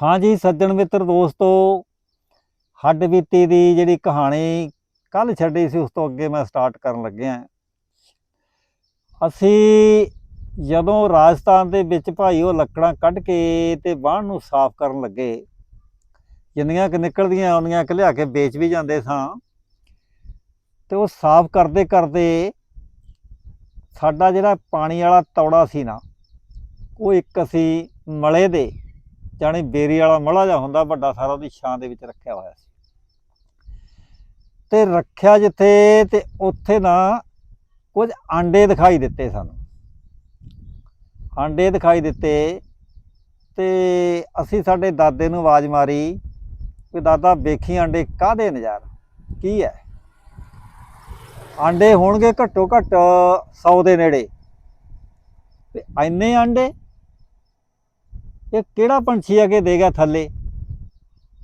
ਹਾਂਜੀ ਸੱਜਣ ਮਿੱਤਰ, ਦੋਸਤੋ, ਹੱਡ ਬੀਤੀ ਦੀ ਜਿਹੜੀ ਕਹਾਣੀ ਕੱਲ ਛੱਡੀ ਸੀ, ਉਸ ਤੋਂ ਅੱਗੇ ਮੈਂ ਸਟਾਰਟ ਕਰਨ ਲੱਗਿਆ। ਅਸੀਂ ਜਦੋਂ ਰਾਜਸਥਾਨ ਦੇ ਵਿੱਚ ਭਾਈ ਉਹ ਲੱਕੜਾਂ ਕੱਢ ਕੇ ਤੇ ਬਾਹਰ ਨੂੰ ਸਾਫ਼ ਕਰਨ ਲੱਗੇ, ਜਿੰਨੀਆਂ ਕਿ ਨਿਕਲਦੀਆਂ ਆਉਂਦੀਆਂ ਕਿ ਲਿਆ ਕੇ ਵੇਚ ਵੀ ਜਾਂਦੇ ਸਾਂ। ਤੇ ਉਹ ਸਾਫ਼ ਕਰਦੇ ਕਰਦੇ ਸਾਡਾ ਜਿਹੜਾ ਪਾਣੀ ਵਾਲਾ ਤੌੜਾ ਸੀ ਨਾ, ਉਹ ਇੱਕ ਅਸੀਂ ਮਲੇ ਦੇ ਜਾਣੀ ਬੇਰੀ ਵਾਲਾ ਮਲਾ ਜਾ ਹੁੰਦਾ, ਵੱਡਾ ਸਾਰਾ ਉਹਦੀ ਛਾਂ ਦੇ ਵਿੱਚ ਰੱਖਿਆ ਹੋਇਆ ਸੀ। ਤੇ ਰੱਖਿਆ ਜਿੱਥੇ ਤੇ ਉੱਥੇ ਨਾ ਕੁਝ ਆਂਡੇ ਦਿਖਾਈ ਦਿੱਤੇ ਸਾਨੂੰ। ਆਂਡੇ ਦਿਖਾਈ ਦਿੱਤੇ ਤੇ ਅਸੀਂ ਸਾਡੇ ਦਾਦੇ ਨੂੰ ਆਵਾਜ਼ ਮਾਰੀ ਵੀ, ਦਾਦਾ, ਵੇਖੀ ਆਂਡੇ ਕਾਹਦੇ ਨਜ਼ਾਰ? ਕੀ ਹੈ ਆਂਡੇ ਹੋਣਗੇ ਘੱਟੋ ਘੱਟ 100 ਦੇ ਨੇੜੇ। ਤੇ ਐਨੇ ਆਂਡੇ ਇਹ ਕਿਹੜਾ ਪੰਛੀ ਅਗੇ ਦੇਗਾ ਥੱਲੇ?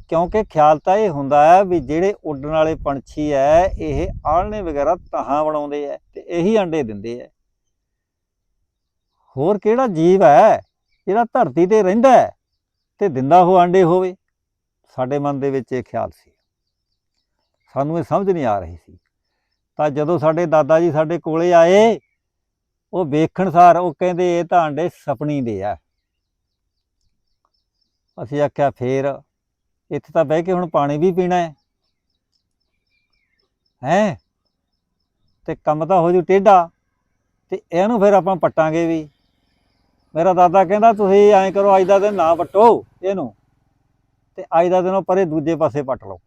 ਕਿਉਂਕਿ ਖਿਆਲ ਤਾਂ ਇਹ ਹੁੰਦਾ ਹੈ ਵੀ ਜਿਹੜੇ ਉੱਡਣ ਵਾਲੇ ਪੰਛੀ ਐ ਇਹ ਆਲਣੇ ਵਗੈਰਾ ਤਹਾਂ ਬਣਾਉਂਦੇ ਐ ਤੇ ਇਹੀ ਅੰਡੇ ਦਿੰਦੇ ਐ ਹੋਰ ਕਿਹੜਾ ਜੀਵ ਹੈ ਜਿਹੜਾ ਧਰਤੀ ਤੇ ਰਹਿੰਦਾ ਹੈ ਤੇ ਦਿੰਦਾ ਉਹ ਆਂਡੇ ਹੋਵੇ? ਸਾਡੇ ਮਨ ਦੇ ਵਿੱਚ ਇਹ ਖਿਆਲ ਸੀ। ਸਾਨੂੰ ਇਹ ਸਮਝ ਨਹੀਂ ਆ ਰਹੀ ਸੀ। ਤਾਂ ਜਦੋਂ ਸਾਡੇ ਦਾਦਾ ਜੀ ਸਾਡੇ ਕੋਲੇ ਆਏ, ਉਹ ਵੇਖਣ ਸਾਰ ਉਹ ਕਹਿੰਦੇ, ਇਹ ਤਾਂ ਆਂਡੇ ਸਪਣੀ ਦੇ ਆ। ਅਸੀਂ ਆਖਿਆ ਫੇਰ ਇੱਥੇ ਤਾਂ ਬਹਿ ਕੇ ਹੁਣ ਪਾਣੀ ਵੀ ਪੀਣਾ ਹੈ। ਹੈ? ਤੇ ਕੰਮ ਤਾਂ ਹੋ ਜੂ ਟੇਢਾ। ਤੇ ਇਹਨੂੰ ਫਿਰ ਆਪਾਂ ਪੱਟਾਂਗੇ ਵੀ। ਮੇਰਾ ਦਾਦਾ ਕਹਿੰਦਾ, ਤੁਸੀਂ ਐਂ ਕਰੋ, ਅੱਜ ਦਾ ਦਿਨ ਨਾ ਪੱਟੋ ਇਹਨੂੰ। ਤੇ ਅੱਜ ਦਾ ਦਿਨ ਉਹ ਪਰੇ ਦੂਜੇ ਪਾਸੇ ਪੱਟ ਲਓ।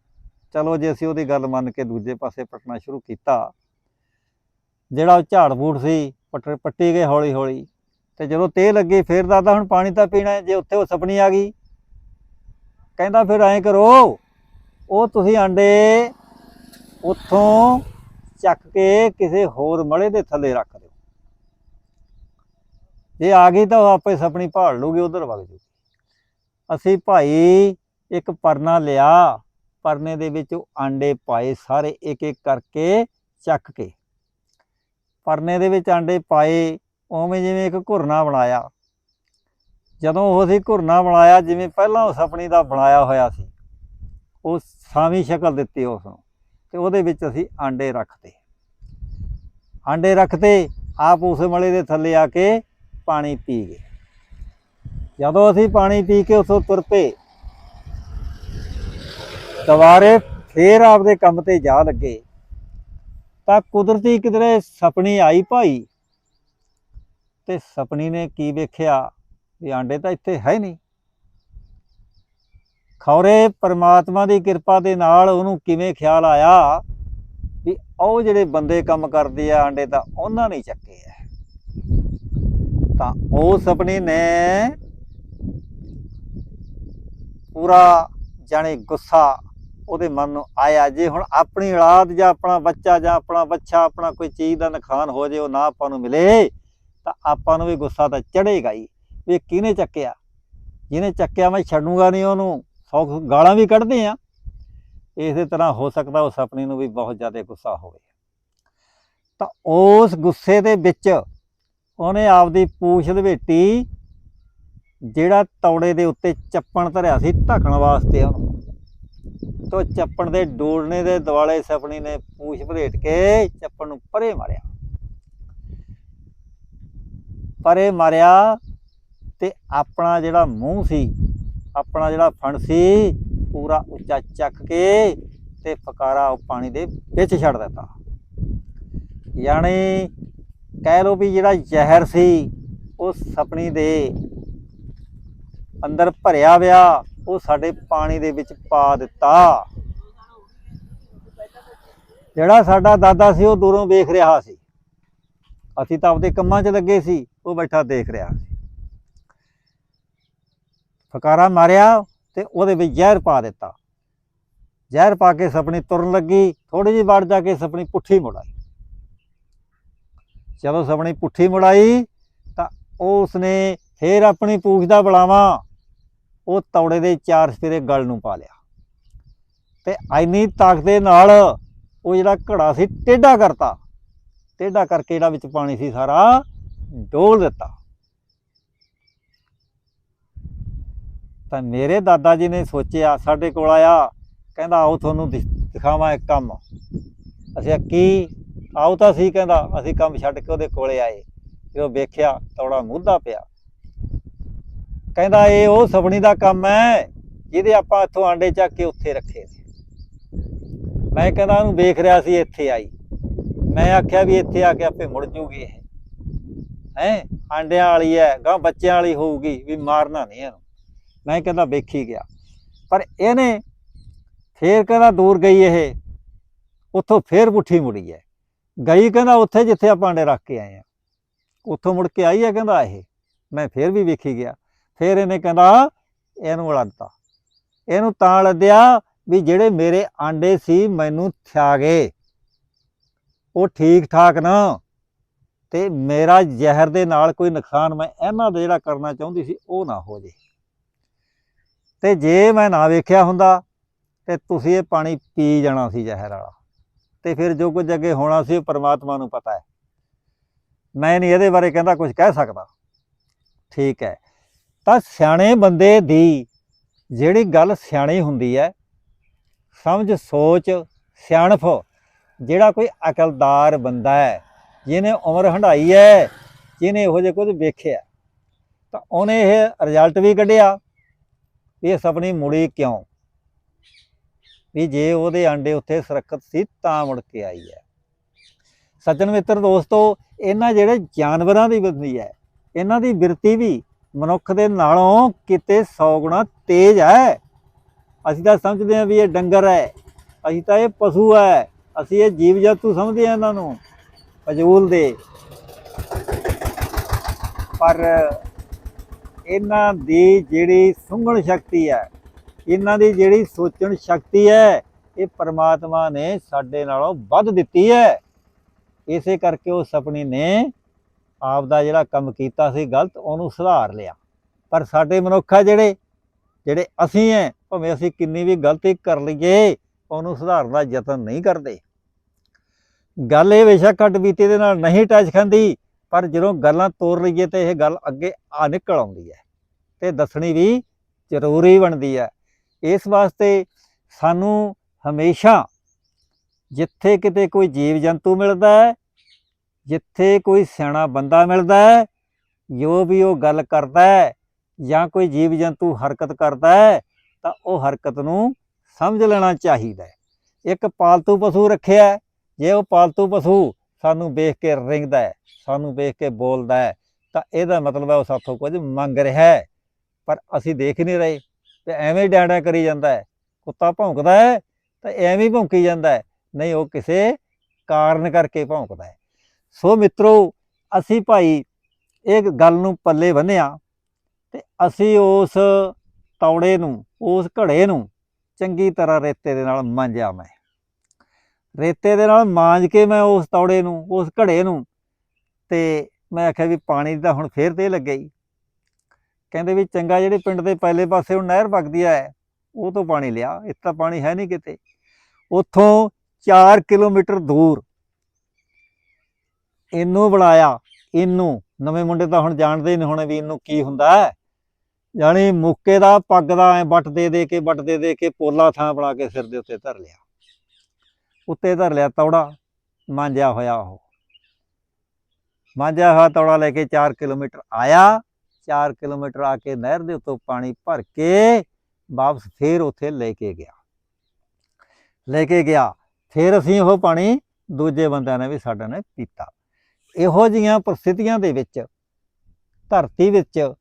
ਚਲੋ ਜੇ ਅਸੀਂ ਉਹਦੀ ਗੱਲ ਮੰਨ ਕੇ ਦੂਜੇ ਪਾਸੇ ਪੱਟਣਾ ਸ਼ੁਰੂ ਕੀਤਾ। ਜਿਹੜਾ ਉਹ ਝਾੜ ਬੂੜ ਸੀ ਪੱਟ ਪੱਟੀ ਗਏ ਹੌਲੀ ਹੌਲੀ ਤੇ ਜਦੋਂ ਤੇ ਲੱਗੀ ਫੇਰ ਦਾਦਾ ਹੁਣ ਪਾਣੀ ਤਾਂ ਪੀਣਾ ਜੇ ਉੱਥੇ ਉਹ ਸਪਣੀ ਆ ਗਈ ਕਹਿੰਦਾ ਫਿਰ ਐਂ ਕਰੋ, ਉਹ ਤੁਸੀਂ ਆਂਡੇ ਉੱਥੋਂ ਚੱਕ ਕੇ ਕਿਸੇ ਹੋਰ ਮੜੇ ਦੇ ਥੱਲੇ ਰੱਖ ਦਿਓ। ਜੇ ਆ ਗਈ ਤਾਂ ਉਹ ਆਪੇ ਸਪਣੀ ਭਾਲ ਲੂਗੀ ਉਧਰ ਵਗ ਜੂ ਅਸੀਂ ਭਾਈ ਇੱਕ ਪਰਨਾ ਲਿਆ, ਪਰਨੇ ਦੇ ਵਿੱਚ ਉਹ ਆਂਡੇ ਪਾਏ ਸਾਰੇ ਇੱਕ ਇੱਕ ਕਰਕੇ ਚੱਕ ਕੇ। ਪਰਨੇ ਦੇ ਵਿੱਚ ਆਂਡੇ ਪਾਏ, ਉਵੇਂ ਜਿਵੇਂ ਇੱਕ ਘੁਰਨਾ ਬਣਾਇਆ। ਜਦੋਂ ਉਹ ਅਸੀਂ ਘੁਰਨਾ ਬਣਾਇਆ, ਜਿਵੇਂ ਪਹਿਲਾਂ ਉਸ ਆਪਣੀ ਦਾ ਬਣਾਇਆ ਹੋਇਆ ਸੀ ਉਹ ਸਾਵੀਂ ਸ਼ਕਲ ਦਿੱਤੀ ਉਸ ਨੂੰ ਤੇ ਉਹਦੇ ਵਿੱਚ ਅਸੀਂ ਆਂਡੇ ਰੱਖਦੇ ਆਂਡੇ ਰੱਖਦੇ ਆਪ ਉਸ ਮਲੇ ਦੇ ਥੱਲੇ ਆ ਕੇ ਪਾਣੀ ਪੀ ਗਏ। ਜਦੋਂ ਅਸੀਂ ਪਾਣੀ ਪੀ ਕੇ ਉਥੋਂ ਤੁਰ ਪਏ ਦੁਬਾਰੇ ਫੇਰ ਆਪਦੇ ਕੰਮ ਤੇ ਜਾ ਲੱਗੇ, ਤਾਂ ਕੁਦਰਤੀ ਕਿਧਰੇ ਸਪਣੀ ਆਈ ਭਾਈ? ਤੇ ਸਪਣੀ ਨੇ ਕੀ ਵੇਖਿਆ? ਵੀ ਆਂਡੇ ਤਾਂ ਇੱਥੇ ਹੈ ਨਹੀਂ। ਖੌਰੇ ਪਰਮਾਤਮਾ ਦੀ ਕਿਰਪਾ ਦੇ ਨਾਲ ਉਹਨੂੰ ਕਿਵੇਂ ਖਿਆਲ ਆਇਆ ਵੀ ਉਹ ਜਿਹੜੇ ਬੰਦੇ ਕੰਮ ਕਰਦੇ ਆ ਆਂਡੇ ਤਾਂ ਉਹਨਾਂ ਨੇ ਚੱਕੇ ਆ। ਤਾਂ ਉਹ ਸਪਨੀ ਨੇ ਪੂਰਾ ਜਾਣੇ ਗੁੱਸਾ ਉਹਦੇ ਮਨ ਨੂੰ ਆਇਆ ਜੇ ਹੁਣ ਆਪਣੀ ਔਲਾਦ ਜਾਂ ਆਪਣਾ ਬੱਚਾ ਜਾਂ ਆਪਣਾ ਬੱਚਾ ਆਪਣਾ ਕੋਈ ਚੀਜ਼ ਦਾ ਨੁਕਸਾਨ ਹੋ ਜੇ ਉਹ ਨਾ ਆਪਾਂ ਨੂੰ ਮਿਲੇ ਤਾਂ ਆਪਾਂ ਨੂੰ ਵੀ ਗੁੱਸਾ ਤਾਂ ਚੜੇਗਾ ਹੀ। ਵੀ ਇਹ ਕਿਹਨੇ ਚੱਕਿਆ? ਜਿਹਨੇ ਚੱਕਿਆ ਮੈਂ ਛੱਡੂਗਾ ਨਹੀਂ ਉਹਨੂੰ। ਸੌ ਗਾਲਾਂ ਵੀ ਕੱਢਦੇ ਆ। ਇਸੇ ਤਰ੍ਹਾਂ ਹੋ ਸਕਦਾ ਉਸ ਆਪਣੀ ਨੂੰ ਵੀ ਬਹੁਤ ਜ਼ਿਆਦਾ ਗੁੱਸਾ ਹੋਵੇ। ਤਾਂ ਉਸ ਗੁੱਸੇ ਦੇ ਵਿੱਚ ਉਹਨੇ ਆਪਦੀ ਪੂਛ ਲਵੇਟੀ, ਜਿਹੜਾ ਤੌੜੇ ਦੇ ਉੱਤੇ ਚੱਪਣ ਧਰਿਆ ਸੀ ਢੱਕਣ ਵਾਸਤੇ ਉਹਨੂੰ। ਤੋ ਚੱਪਣ ਦੇ ਡੋਲਣੇ ਦੇ ਦਿਵਾਲੇ ਸਪਣੀ ਨੇ ਪੂਛ ਭਰੇਟ ਕੇ ਚੱਪਣ ਨੂੰ ਪਰੇ ਮਾਰਿਆ। ਪਰੇ ਮਾਰਿਆ ਤੇ ਆਪਣਾ ਜਿਹੜਾ ਮੂੰਹ ਸੀ, ਆਪਣਾ ਜਿਹੜਾ ਫਣ ਸੀ, ਪੂਰਾ ਉੱਚਾ ਚੱਕ ਕੇ ਤੇ ਫਕਾਰਾ ਉਹ ਪਾਣੀ ਦੇ ਵਿੱਚ ਛੱਡ ਦਿੱਤਾ। ਯਾਨੀ ਕਹਿ ਲੋ ਵੀ ਜਿਹੜਾ ਜ਼ਹਿਰ ਸੀ, ਉਹ ਸਪਣੀ ਦੇ ਅੰਦਰ ਭਰਿਆ ਵਿਆ ਉਹ ਸਾਡੇ ਪਾਣੀ ਦੇ ਵਿੱਚ ਪਾ ਦਿੱਤਾ। ਜਿਹੜਾ ਸਾਡਾ ਦਾਦਾ ਸੀ, ਉਹ ਦੂਰੋਂ ਵੇਖ ਰਿਹਾ ਸੀ। ਅਸੀਂ ਤਾਂ ਆਪਦੇ ਕੰਮਾਂ 'ਚ ਲੱਗੇ ਸੀ, ਉਹ ਬੈਠਾ ਦੇਖ ਰਿਹਾ ਸੀ। ਫਕਾਰਾ ਮਾਰਿਆ ਤੇ ਉਹਦੇ ਵਿੱਚ ਜ਼ਹਿਰ ਪਾ ਦਿੱਤਾ। ਜ਼ਹਿਰ ਪਾ ਕੇ ਸਪਣੀ ਤੁਰਨ ਲੱਗੀ ਥੋੜੀ ਜਿਹੀ ਵਾਰ ਜਾ ਕੇ ਸਪਣੀ ਪੁੱਠੀ ਮੁੜਾਈ ਜਦੋਂ ਸਪਣੀ ਪੁੱਠੀ ਮੁੜਾਈ ਤਾਂ ਉਹ ਉਸਨੇ ਫੇਰ ਆਪਣੀ ਪੂਛ ਦਾ ਬਲਾਵਾ ਉਹ ਤੌੜੇ ਦੇ ਚਾਰ ਸਪੇਰੇ ਗਲ ਨੂੰ ਪਾ ਲਿਆ। ਤੇ ਐਨੀ ਤਾਕਤ ਦੇ ਨਾਲ ਉਹ ਜਿਹੜਾ ਘੜਾ ਸੀ, ਟੇਢਾ ਕਰਤਾ। ਟੇਢਾ ਕਰਕੇ ਜਿਹੜਾ ਵਿੱਚ ਪਾਣੀ ਸੀ ਸਾਰਾ ਡੋਲ ਦਿੱਤਾ। ਤਾਂ ਮੇਰੇ ਦਾਦਾ ਜੀ ਨੇ ਸੋਚਿਆ, ਸਾਡੇ ਕੋਲ ਆਇਆ, ਕਹਿੰਦਾ, ਆਓ ਤੁਹਾਨੂੰ ਦਿਖਾਵਾਂ ਇੱਕ ਕੰਮ। ਅਸੀਂ ਕਿਹਾ, ਕੀ? ਆਓ ਤਾਂ ਸੀ ਕਹਿੰਦਾ। ਅਸੀਂ ਕੰਮ ਛੱਡ ਕੇ ਉਹਦੇ ਕੋਲੇ ਆਏ। ਜਦੋਂ ਵੇਖਿਆ, ਤੌੜਾ ਮੁੱਦਾ ਪਿਆ। ਕਹਿੰਦਾ, ਇਹ ਉਹ ਸਪਣੀ ਦਾ ਕੰਮ ਹੈ ਜਿਹਦੇ ਆਪਾਂ ਇੱਥੋਂ ਆਂਡੇ ਚੱਕ ਕੇ ਉੱਥੇ ਰੱਖੇ ਸੀ। ਮੈਂ ਕਹਿੰਦਾ, ਉਹਨੂੰ ਵੇਖ ਰਿਹਾ ਸੀ, ਇੱਥੇ ਆਈ। ਮੈਂ ਆਖਿਆ ਵੀ ਇੱਥੇ ਆ ਕੇ ਆਪੇ ਮੁੜ ਜੂਗੀ ਇਹ। ਹੈ? ਆਂਡਿਆਂ ਵਾਲੀ ਹੈ ਗਾਂ ਬੱਚਿਆਂ ਵਾਲੀ ਹੋਊਗੀ, ਵੀ ਮਾਰਨਾ ਨਹੀਂ ਇਹਨੂੰ। ਮੈਂ ਕਹਿੰਦਾ ਵੇਖੀ ਗਿਆ। ਪਰ ਇਹਨੇ ਫੇਰ ਕਹਿੰਦਾ ਦੂਰ ਗਈ ਇਹ। ਉੱਥੋਂ ਫੇਰ ਪੁੱਠੀ ਮੁੜੀ ਹੈ। ਗਈ ਕਹਿੰਦਾ ਉੱਥੇ ਜਿੱਥੇ ਆਪਾਂ ਆਂਡੇ ਰੱਖ ਕੇ ਆਏ ਆ ਉੱਥੋਂ ਮੁੜ ਕੇ ਆਈ ਹੈ ਕਹਿੰਦਾ ਇਹ। ਮੈਂ ਫੇਰ ਵੀ ਵੇਖੀ ਗਿਆ। ਫੇਰ ਇਹਨੇ ਕਹਿੰਦਾ ਇਹਨੂੰ ਲੱਦਤਾ ਇਹਨੂੰ ਤਾਂ ਲੱਦਿਆ ਵੀ ਜਿਹੜੇ ਮੇਰੇ ਆਂਡੇ ਸੀ ਮੈਨੂੰ ਥਿਆ ਗਏ। ਉਹ ਠੀਕ ਠਾਕ ਨਾ। ਤੇ ਮੇਰਾ ਜ਼ਹਿਰ ਦੇ ਨਾਲ ਕੋਈ ਨੁਕਸਾਨ ਮੈਂ ਇਹਨਾਂ ਦਾ ਜਿਹੜਾ ਕਰਨਾ ਚਾਹੁੰਦੀ ਸੀ ਉਹ ਨਾ ਹੋ ਜੇ। ਤੇ ਜੇ ਮੈਂ ਨਾ ਵੇਖਿਆ ਹੁੰਦਾ, ਤੇ ਤੁਸੀਂ ਇਹ ਪਾਣੀ ਪੀ ਜਾਣਾ ਸੀ ਜ਼ਹਿਰ ਵਾਲਾ। ਤੇ ਫਿਰ ਜੋ ਕੁਝ ਅੱਗੇ ਹੋਣਾ ਸੀ ਉਹ ਪਰਮਾਤਮਾ ਨੂੰ ਪਤਾ ਹੈ। ਮੈਂ ਨਹੀਂ ਇਹਦੇ ਬਾਰੇ ਕਹਿੰਦਾ, ਕੁਝ ਕਹਿ ਸਕਦਾ। ਠੀਕ ਹੈ। ਤਾਂ ਸਿਆਣੇ ਬੰਦੇ ਦੀ ਜਿਹੜੀ ਗੱਲ ਸਿਆਣੀ ਹੁੰਦੀ ਹੈ, ਸਮਝ, ਸੋਚ ਸਿਆਣਫ ਜਿਹੜਾ ਕੋਈ ਅਕਲਦਾਰ ਬੰਦਾ ਹੈ, ਜਿਹਨੇ ਉਮਰ ਹੰਢਾਈ ਹੈ, ਜਿਹਨੇ ਇਹੋ ਜਿਹੇ ਕੁਝ ਵੇਖਿਆ, ਤਾਂ ਉਹਨੇ ਇਹ ਰਿਜ਼ਲਟ ਵੀ ਕੱਢਿਆ। ਵੀ ਇਹ ਸਪਨੀ ਮੁੜੀ ਕਿਉਂ? ਵੀ ਜੇ ਉਹਦੇ ਆਂਡੇ ਉੱਥੇ ਸੁਰੱਖਿਅਤ ਸੀ ਤਾਂ ਮੁੜ ਕੇ ਆਈ ਹੈ। ਸੱਜਣ ਮਿੱਤਰ, ਦੋਸਤੋ, ਇਹਨਾਂ ਜਿਹੜੇ ਜਾਨਵਰਾਂ ਦੀ ਬੰਦੀ ਹੈ, ਇਹਨਾਂ ਦੀ ਬਿਰਤੀ ਵੀ ਮਨੁੱਖ ਦੇ ਨਾਲੋਂ ਕਿਤੇ 100 ਗੁਣਾ ਤੇਜ਼ ਹੈ। ਅਸੀਂ ਤਾਂ ਸਮਝਦੇ ਹਾਂ ਵੀ ਇਹ ਡੰਗਰ ਹੈ, ਅਸੀਂ ਤਾਂ ਇਹ ਪਸ਼ੂ ਹੈ, ਅਸੀਂ ਇਹ ਜੀਵ ਜੰਤੂ ਸਮਝਦੇ ਹਾਂ ਇਹਨਾਂ ਨੂੰ, ਫਜ਼ੂਲ ਦੇ। ਪਰ ਇਹਨਾਂ ਦੀ ਜਿਹੜੀ ਸੁੰਘਣ ਸ਼ਕਤੀ ਹੈ, ਇਹਨਾਂ ਦੀ ਜਿਹੜੀ ਸੋਚਣ ਸ਼ਕਤੀ ਹੈ, ਇਹ ਪਰਮਾਤਮਾ ਨੇ ਸਾਡੇ ਨਾਲੋਂ ਵੱਧ ਦਿੱਤੀ ਹੈ। ਇਸੇ ਕਰਕੇ ਉਹ ਸਪਨੀ ਨੇ ਆਪ ਦਾ ਜਿਹੜਾ ਕੰਮ ਕੀਤਾ ਸੀ, ਗਲਤ ਉਹਨੂੰ ਸੁਧਾਰ ਲਿਆ। ਪਰ ਸਾਡੇ ਮਨੁੱਖ ਆ ਜਿਹੜੇ ਜਿਹੜੇ ਅਸੀਂ ਹੈ ਭਾਵੇਂ ਅਸੀਂ ਕਿੰਨੀ ਵੀ ਗਲਤੀ ਕਰ ਲਈਏ, ਉਹਨੂੰ ਸੁਧਾਰਨ ਦਾ ਯਤਨ ਨਹੀਂ ਕਰਦੇ। ਗੱਲ ਇਹ ਬੇਸ਼ੱਕ ਘੱਟ ਬੀਤੇ ਦੇ ਨਾਲ ਨਹੀਂ ਟੱਚ ਖਾਂਦੀ ਪਰ ਜਦੋਂ ਗੱਲਾਂ ਤੋਰ ਲਈਏ ਤੇ ਇਹ ਗੱਲ ਅੱਗੇ ਆ ਨਿਕਲ ਆਉਂਦੀ ਹੈ ਤੇ ਦੱਸਣੀ ਵੀ ਜ਼ਰੂਰੀ ਬਣਦੀ ਹੈ। ਇਸ ਵਾਸਤੇ ਸਾਨੂੰ ਹਮੇਸ਼ਾ ਜਿੱਥੇ ਕਿਤੇ ਕੋਈ ਜੀਵ ਜੰਤੂ ਮਿਲਦਾ ਹੈ, ਜਿੱਥੇ ਕੋਈ ਸਿਆਣਾ ਬੰਦਾ ਮਿਲਦਾ ਹੈ, ਜੋ ਵੀ ਉਹ ਗੱਲ ਕਰਦਾ ਹੈ ਜਾਂ ਕੋਈ ਜੀਵ ਜੰਤੂ ਹਰਕਤ ਕਰਦਾ ਹੈ, ਤਾਂ ਉਹ ਹਰਕਤ ਨੂੰ ਸਮਝ ਲੈਣਾ ਚਾਹੀਦਾ ਹੈ। ਇੱਕ ਪਾਲਤੂ ਪਸ਼ੂ ਰੱਖਿਆ ਜੇ ਉਹ ਪਾਲਤੂ ਪਸ਼ੂ ਸਾਨੂੰ ਵੇਖ ਕੇ ਰਿੰਗਦਾ ਹੈ, ਸਾਨੂੰ ਵੇਖ ਕੇ ਬੋਲਦਾ ਹੈ, ਤਾਂ ਇਹਦਾ ਮਤਲਬ ਹੈ ਉਹ ਸਾਥੋਂ ਕੁਝ ਮੰਗ ਰਿਹਾ ਹੈ। ਪਰ ਅਸੀਂ ਦੇਖ ਨਹੀਂ ਰਹੇ ਤੇ ਐਵੇਂ ਹੀ ਡਾਂਡਾ ਕਰੀ ਜਾਂਦਾ ਹੈ, ਕੁੱਤਾ ਭੌਂਕਦਾ ਹੈ ਤਾਂ ਐਵੇਂ ਹੀ ਭੌਂਕੀ ਜਾਂਦਾ ਹੈ। ਨਹੀਂ, ਉਹ ਕਿਸੇ ਕਾਰਨ ਕਰਕੇ ਭੌਂਕਦਾ ਹੈ। ਸੋ ਮਿੱਤਰੋ, ਅਸੀਂ ਭਾਈ ਇਹ ਗੱਲ ਨੂੰ ਪੱਲੇ ਬੰਨਿਆ ਤੇ ਅਸੀਂ ਉਸ ਤੌੜੇ ਨੂੰ, ਉਸ ਘੜੇ ਨੂੰ ਚੰਗੀ ਤਰ੍ਹਾਂ ਰੇਤੇ ਦੇ ਨਾਲ ਮਾਂਜਿਆ ਮੈਂ। ਰੇਤੇ ਦੇ ਨਾਲ ਮਾਂਜ ਕੇ ਮੈਂ ਉਸ ਤੌੜੇ ਨੂੰ, ਉਸ ਘੜੇ ਨੂੰ ਤੇ ਮੈਂ ਆਖਿਆ ਵੀ ਪਾਣੀ ਦਾ ਹੁਣ ਫੇਰ ਤੇ ਲੱਗੇ ਹੀ ਕਹਿੰਦੇ ਵੀ ਚੰਗਾ ਜਿਹੜੇ ਪਿੰਡ ਦੇ ਪਹਿਲੇ ਪਾਸੇ ਉਹ ਨਹਿਰ ਵਗਦੀ ਹੈ ਉਹ ਤੋਂ ਪਾਣੀ ਲਿਆ, ਇੱਥੇ ਪਾਣੀ ਹੈ ਨਹੀਂ ਕਿਤੇ। ਉੱਥੋਂ 4 ਕਿਲੋਮੀਟਰ ਦੂਰ ਇਹਨੂੰ ਬਣਾਇਆ ਇਹਨੂੰ, ਨਵੇਂ ਮੁੰਡੇ ਤਾਂ ਹੁਣ ਜਾਣਦੇ ਹੀ ਨਹੀਂ ਹੋਣੇ ਵੀ ਇਹਨੂੰ ਕੀ ਹੁੰਦਾ ਹੈ। ਜਾਣੀ ਮੁੱਕੇ ਦਾ ਪੱਗ ਦਾ ਐ ਵੱਟ ਦੇ ਦੇ ਕੇ, ਵੱਟ ਦੇ ਦੇ ਕੇ ਪੋਲਾ ਥਾਂ ਬਣਾ ਕੇ ਸਿਰ ਦੇ ਉੱਤੇ ਧਰ ਲਿਆ। ਉੱਤੇ ਧਰ ਲਿਆ ਤੌੜਾ, ਮਾਂਜਿਆ ਹੋਇਆ ਉਹ। ਮਾਂਜਿਆ ਹੋਇਆ ਤੌੜਾ ਲੈ ਕੇ 4 ਕਿਲੋਮੀਟਰ ਆਇਆ 4 ਕਿਲੋਮੀਟਰ ਆ ਕੇ ਨਹਿਰ ਦੇ ਉੱਤੋਂ ਪਾਣੀ ਭਰ ਕੇ ਵਾਪਸ ਫੇਰ ਉੱਥੇ ਲੈ ਕੇ ਗਿਆ। ਲੈ ਕੇ ਗਿਆ, ਫਿਰ ਅਸੀਂ ਉਹ ਪਾਣੀ ਦੂਜੇ ਬੰਦਿਆਂ ਨੇ ਵੀ ਸਾਡੇ ਨੇ ਪੀਤਾ। ਇਹੋ ਜੀਆਂ ਪ੍ਰਸਥਿਤੀਆਂ ਦੇ ਵਿੱਚ, ਧਰਤੀ ਵਿੱਚ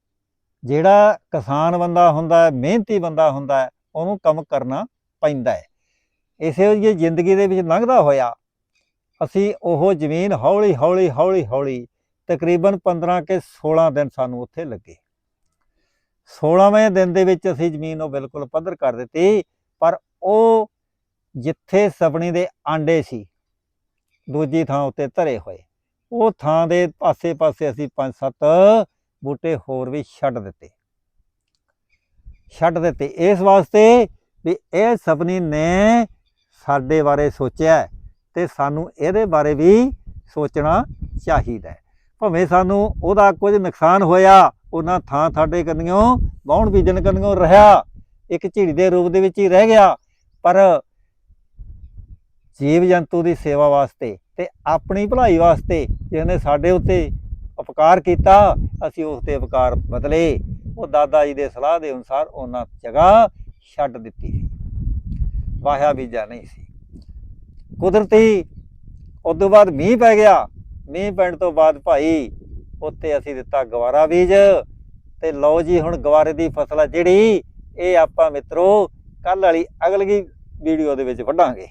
ਜਿਹੜਾ ਕਿਸਾਨ ਬੰਦਾ ਹੁੰਦਾ ਹੈ, ਮਿਹਨਤੀ ਬੰਦਾ ਹੁੰਦਾ ਹੈ, ਉਹਨੂੰ ਕੰਮ ਕਰਨਾ ਪੈਂਦਾ ਹੈ। ਇਸੇ ਜਿਹੀ ਜ਼ਿੰਦਗੀ ਦੇ ਵਿੱਚ ਲੰਘਦਾ ਹੋਇਆ, ਅਸੀਂ ਉਹ ਜ਼ਮੀਨ ਹੌਲੀ ਹੌਲੀ ਹੌਲੀ ਹੌਲੀ ਤਕਰੀਬਨ 15 ਕੇ 16 ਦਿਨ ਸਾਨੂੰ ਉੱਥੇ ਲੱਗੇ। 16ਵੇਂ ਦਿਨ ਦੇ ਵਿੱਚ ਅਸੀਂ ਜ਼ਮੀਨ ਉਹ ਬਿਲਕੁਲ ਪੱਧਰ ਕਰ ਦਿੱਤੀ, ਪਰ ਉਹ ਜਿੱਥੇ ਸਪਣੀ ਦੇ ਆਂਡੇ ਸੀ, ਦੂਜੀ ਥਾਂ ਉੱਤੇ ਧਰੇ ਹੋਏ। ਉਹ ਥਾਂ ਦੇ ਪਾਸੇ-ਪਾਸੇ ਅਸੀਂ ਪੰਜ ਸੱਤ ਬੂਟੇ ਹੋਰ ਵੀ ਛੱਡ ਦਿੱਤੇ। ਛੱਡ ਦਿੱਤੇ ਇਸ ਵਾਸਤੇ ਵੀ ਇਹ ਸਪਨੀ ਨੇ ਸਾਡੇ ਬਾਰੇ ਸੋਚਿਆ ਹੈ ਤੇ ਸਾਨੂੰ ਇਹਦੇ ਬਾਰੇ ਵੀ ਸੋਚਣਾ ਚਾਹੀਦਾ ਹੈ। ਭਾਵੇਂ ਸਾਨੂੰ ਉਹਦਾ ਕੁਝ ਨੁਕਸਾਨ ਹੋਇਆ, ਉਹਨਾਂ ਥਾਂ ਸਾਡੇ ਕੰਨਿਓ ਬਾਉਣ ਬੀਜਣ ਕੰਨਿਓ ਰਿਹਾ, ਇੱਕ ਝਿੜੀ ਦੇ ਰੂਪ ਦੇ ਵਿੱਚ ਹੀ ਰਹਿ ਗਿਆ, ਪਰ ਜੀਵ ਜੰਤੂ ਦੀ ਸੇਵਾ ਵਾਸਤੇ ਤੇ ਆਪਣੀ ਭਲਾਈ ਵਾਸਤੇ ਜਿਹਨੇ ਸਾਡੇ ਉੱਤੇ ਉਪਕਾਰ ਕੀਤਾ, ਅਸੀਂ ਉਸ ਤੇ ਉਪਕਾਰ ਬਦਲੇ। ਉਹ ਦਾਦਾ ਜੀ ਦੇ ਸਲਾਹ ਦੇ ਅਨੁਸਾਰ ਉਹਨਾਂ ਜਗ੍ਹਾ ਛੱਡ ਦਿੱਤੀ ਸੀ। ਵਾਹਿਆ ਬੀਜਾ ਨਹੀਂ ਸੀ। ਕੁਦਰਤੀ ਉਦੋਂ ਬਾਅਦ ਮੀਂਹ ਪੈ ਗਿਆ। ਮੀਂਹ ਪੈਣ ਤੋਂ ਬਾਅਦ ਭਾਈ ਉੱਤੇ ਅਸੀਂ ਦਿੱਤਾ ਗਵਾਰਾ ਬੀਜ ਤੇ ਲਓ ਜੀ ਹੁਣ ਗਵਾਰੇ ਦੀ ਫਸਲ ਆ ਜਿਹੜੀ, ਇਹ ਆਪਾਂ ਮਿੱਤਰੋ ਕੱਲ ਵਾਲੀ ਅਗਲੀ ਵੀਡੀਓ ਦੇ ਵਿੱਚ ਵੱਢਾਂਗੇ।